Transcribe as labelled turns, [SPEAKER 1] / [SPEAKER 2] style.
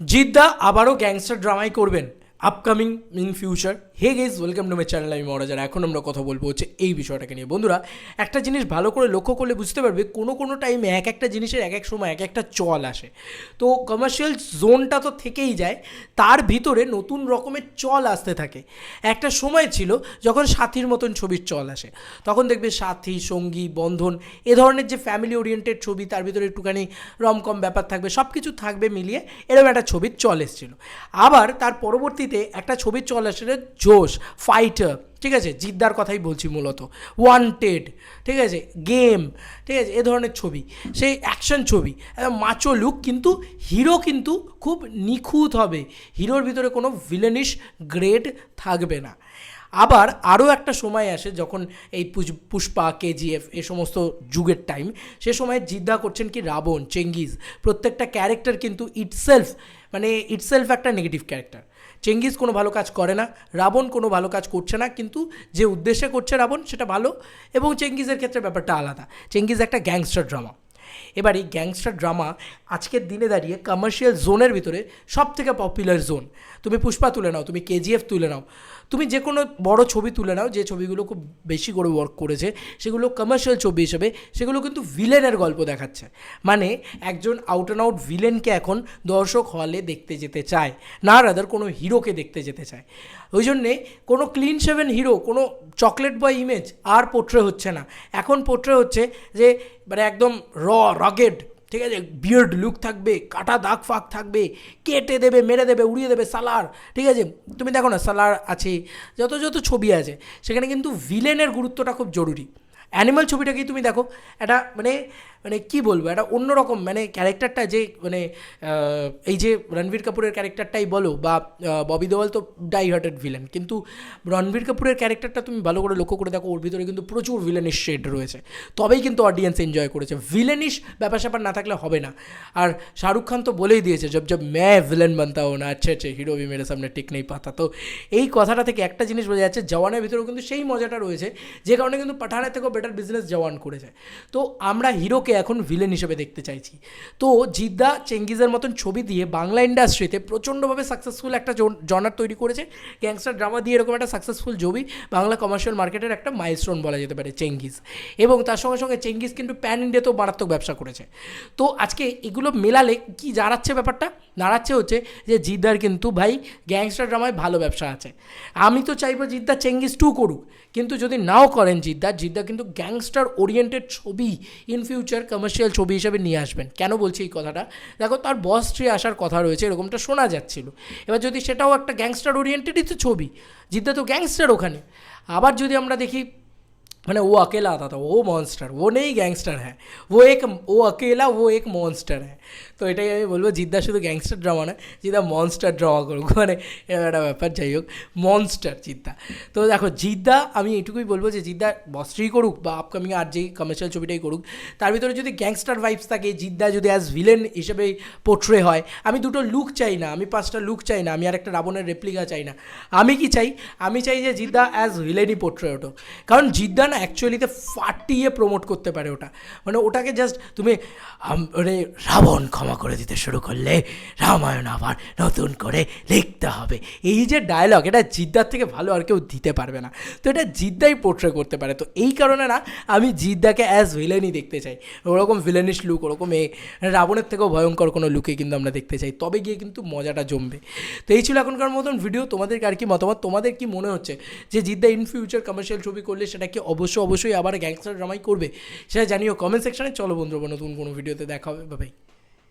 [SPEAKER 1] জিদ্দা আবারও গ্যাংস্টার ড্রামাই করবেন upcoming in future hey guys welcome to my channel, আমি মহারাজার এখন আমরা কথা বলব হচ্ছে এই বিষয়টাকে নিয়ে। বন্ধুরা, একটা জিনিস ভালো করে লক্ষ্য করলে বুঝতে পারবে, কোনো কোনো টাইমে এক একটা জিনিসের এক এক সময় এক একটা চল আসে। তো কমার্শিয়াল জোনটা তো থেকেই যায়, তার ভিতরে নতুন রকমের চল আসতে থাকে। একটা সময় ছিল যখন সাথীর মতন ছবির চল আসে। তখন দেখবে সাথী, সঙ্গী, বন্ধন, এ ধরনের যে ফ্যামিলি ওরিয়েন্টেড ছবি, তার ভিতরে একটুখানি রমকম ব্যাপার থাকবে সব কিছু থাকবে মিলিয়ে এরকম একটা ছবির চল এসেছিল। আবার তার পরবর্তীতে একটা ছবির চল আসলে জোশ ফাইটার ঠিক আছে? জিদ্দার কথাই বলছি মূলত। ওয়ান্টেড ঠিক আছে? গেম ঠিক আছে? এ ধরনের ছবি। সেই অ্যাকশন ছবি। মাচো লুক কিন্তু হিরো কিন্তু খুব নিখুঁত হবে। হিরোর ভিতরে কোনো ভিলেনিশ গ্রেড থাকবে না। আবার আরও একটা সময় আসে যখন এই পুষ্পা, কেজিএফ এ সমস্ত যুগের টাইম সে সময় জিদ্দা করছেন কি? রাবণ, চেঙ্গিজ। প্রত্যেকটা ক্যারেক্টার কিন্তু ইটসেলফ মানে ইটসেলফ একটা নেগেটিভ ক্যারেক্টার চেঙ্গিজ কোনো ভালো কাজ করে না, রাবণ কোনো ভালো কাজ করছে না, কিন্তু যে উদ্দেশ্যে করছে রাবণ সেটা ভালো এবং চেঙ্গিজের ক্ষেত্রে ব্যাপারটা আলাদা। চেঙ্গিজ একটা গ্যাংস্টার ড্রামা। এবার এই গ্যাংস্টার ড্রামা আজকের দিনে দাঁড়িয়ে কমার্শিয়াল জোনের ভিতরে সব থেকে পপুলার জোন তুমি পুষ্পা তুলে নাও, তুমি কেজিএফ তুলে নাও। তুমি যে কোনো বড় ছবি তুলে নাও, যে ছবিগুলো খুব বেশি করে ওয়ার্ক করেছে, সেগুলো কমার্শিয়াল ছবি হিসেবে, সেগুলো কিন্তু ভিলেনের গল্প দেখাচ্ছে। মানে একজন আউট অ্যান্ড আউট ভিলেনকে এখন দর্শক হলে দেখতে যেতে চায়, না রাদার কোনো হিরোকে দেখতে যেতে চায়। ওই জন্যে কোনো ক্লিন সেভেন হিরো কোনো চকলেট বয় ইমেজ আর পোট্রে হচ্ছে না। এখন পোট্রে হচ্ছে যে মানে একদম র রগেড ঠিক আছে? বিয়ার্ড লুক থাকবে, কাটা দাগ ফাগ থাকবে, কেটে দেবে, মেরে দেবে, উড়িয়ে দেবে, সালার, ঠিক আছে? তুমি দেখো না, সালার আছে, যত যত ছবি আছে, সেখানে কিন্তু ভিলেনের গুরুত্বটা খুব জরুরি। অ্যানিমাল ছবিটাকেই তুমি দেখো, একটা মানে মানে কি বলব, একটা অন্যরকম মানে ক্যারেক্টারটা যে মানে এই যে রণবীর কাপুরের ক্যারেক্টারটাই বলো বা ববি দেওয়াল তো ডাই হার্টেড ভিলেন কিন্তু রণবীর কাপুরের ক্যারেক্টারটা তুমি ভালো করে লক্ষ্য করে দেখো, ওর ভিতরে কিন্তু প্রচুর ভিলেনিশ শেড রয়েছে। তবেই কিন্তু অডিয়েন্স এনজয় করেছে। ভিলেনিশ ব্যাপার স্যাপার না থাকলে হবে না। আর শাহরুখ খান তো বলেই দিয়েছে, জব জব, ম্যা ভিলেন বানতা হো না আচ্ছা আচ্ছা হিরো ভি মেরে সামনে টিক নেই পাতা। তো এই কথাটা থেকে একটা জিনিস বোঝা যাচ্ছে, জওয়ানের ভিতরেও কিন্তু সেই মজাটা রয়েছে, যে কারণে কিন্তু পাঠানের থেকেও বেটার বিজনেস জওয়ান করেছে। তো আমরা হিরোকে এখন ভিলেন হিসেবে দেখতে চাইছি। তো জিদ্দা চেঙ্গিজের মতন ছবি দিয়ে বাংলা ইন্ডাস্ট্রিতে প্রচণ্ডভাবে সাকসেসফুল একটা জনার তৈরি করেছে। গ্যাংস্টার ড্রামা দিয়ে এরকম একটা সাকসেসফুল ছবি বাংলা কমার্শিয়াল মার্কেটের একটা মাইলস্টোন বলা যেতে পারে, চেঙ্গিজ। এবং তার সঙ্গে সঙ্গে চেঙ্গিজ কিন্তু প্যান ইন্ডিয়াতেও মারাত্মক ব্যবসা করেছে। তো আজকে এগুলো মেলালে কি জানাচ্ছে ব্যাপারটা? দাঁড়াচ্ছে হচ্ছে যে জিদ্দার কিন্তু ভাই গ্যাংস্টার ড্রামায় ভালো ব্যবসা আছে। আমি তো চাইব জিদ্দা চেঙ্গিজ টু করুক, কিন্তু যদি নাও করেন জিদ্দা জিদ্দা কিন্তু গ্যাংস্টার ওরিয়েন্টেড ছবি ইন ফিউচার কমার্শিয়াল ছবি হিসেবে নিয়ে আসবেন। কেন বলছি এই কথাটা? দেখো, তার বস ট্রি আসার কথা রয়েছে, এরকমটা শোনা যাচ্ছিল। এবার যদি সেটাও একটা গ্যাংস্টার ওরিয়েন্টেডই তো ছবি, জিদ্দা তো গ্যাংস্টার ওখানে। আবার যদি আমরা দেখি मैंने वो अकेला आता था वो मॉन्स्टर वो नहीं गैंगस्टर है वो एक वो अकेला वो एक मॉन्स्टर है তো এটাই আমি বলবো জিদ্দা শুধু গ্যাংস্টার ড্রামা না জিদ্দা মনস্টার ড্রামা করুক মানে এরকম একটা ব্যাপার যাই হোক মনস্টার জিদ্দা তো দেখো জিদ্দা আমি এটুকুই বলবো যে জিদ্দা বস্ত্রী করুক বা আপকামিং আর যেই কমার্শিয়াল ছবিটাই করুক তার ভিতরে যদি গ্যাংস্টার ভাইবস থাকে জিদ্দা যদি অ্যাজ ভিলেন হিসেবে পোট্রে হয় আমি দুটো লুক চাই না আমি পাঁচটা লুক চাই না আমি আর একটা রাবণের রেপ্লিকা চাই না আমি কি চাই আমি চাই যে জিদ্দা অ্যাজ ভিলেনই পোট্রে ওঠো কারণ জিদ্দা না অ্যাকচুয়ালিতে ফাটিয়ে প্রমোট করতে পারে ওটা। মানে ওটাকে জাস্ট তুমি মানে রাবণ ক্ষমা করে দিতে শুরু করলে, রামায়ণ আবার নতুন করে লিখতে হবে। এই যে ডায়লগ এটা জিদ্দার থেকে ভালো আর কেউ দিতে পারবে না। তো এটা জিদ্দাই পোট্রে করতে পারে। তো এই কারণে না, আমি জিদ্দাকে অ্যাজ ভিলেনই দেখতে চাই। ওরকম ভিলেনিশ লুক ওরকম এ, রাবণের থেকেও ভয়ঙ্কর কোনো লুকে কিন্তু আমরা দেখতে চাই। তবে গিয়ে কিন্তু মজাটা জমবে। তো এই ছিল এখনকার মতন ভিডিও তোমাদেরকে আর কি মতামত, তোমাদের কি মনে হচ্ছে যে জিদ্দা ইন ফিউচার কমার্শিয়াল ছবি করলে সেটা কি অবশ্যই অবশ্যই আবার গ্যাংস্টার ড্রামাই করবে। সেটা জানিও কমেন্ট সেকশানে চলো বন্ধুরা, নতুন কোনো ভিডিওতে দেখা হবে। বাই